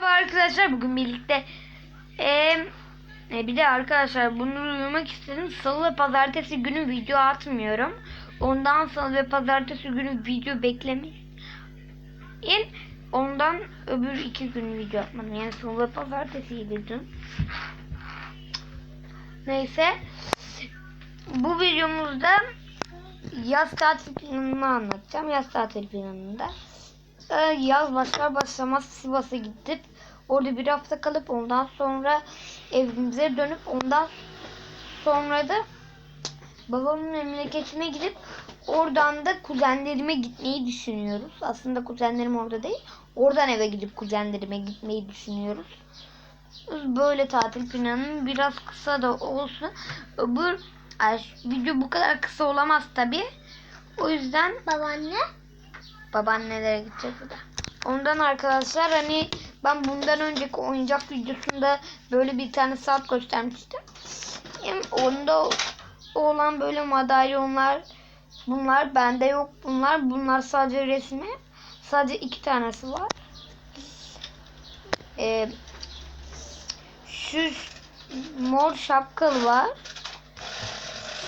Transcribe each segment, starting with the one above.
Merhaba arkadaşlar bugün birlikte eee, e, bir de arkadaşlar bunu duyurmak istedim. Salı ve pazartesi günü video atmıyorum. Ondan salı ve pazartesi günü video beklemeyin. Ondan öbür iki gün video atmadım. Yani salı ve pazartesiydi dün. Neyse. Bu videomuzda yaz tatil planını anlatacağım. Yaz tatil planında. Ee, yaz başlar başlamaz Sivas'a gidip orada bir hafta kalıp ondan sonra evimize dönüp ondan sonra da babamın memleketine gidip oradan da kuzenlerime gitmeyi düşünüyoruz. Aslında kuzenlerim orada değil. Oradan eve gidip kuzenlerime gitmeyi düşünüyoruz. Böyle tatil planım biraz kısa da olsun. Öbür ay, video bu kadar kısa olamaz tabi. O yüzden Babaanne. Babaannelere gideceğiz bir de. Ondan arkadaşlar hani ben bundan önceki oyuncak videosunda böyle bir tane saat göstermiştim. Hem onda olan böyle madalyonlar bunlar bende yok bunlar. Bunlar sadece resmi. Sadece iki tanesi var. Ee, şu mor şapkalı var.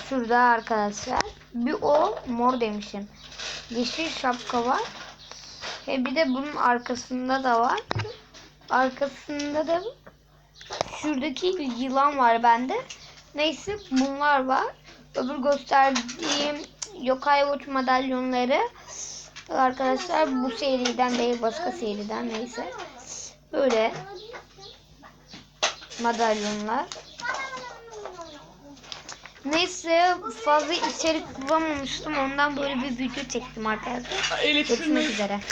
Şurada arkadaşlar. Bir o mor demişim. Yeşil şapka var. Ve bir de bunun arkasında da var. Arkasında da şuradaki yılan var bende. Neyse bunlar var. Öbür gösterdiğim Yokai Watch madalyonları arkadaşlar bu seriden değil başka seriden neyse. Böyle madalyonlar. Neyse fazla içerik bulamamıştım. Ondan böyle bir video çektim arkadaşlar. Görüşmek üzere.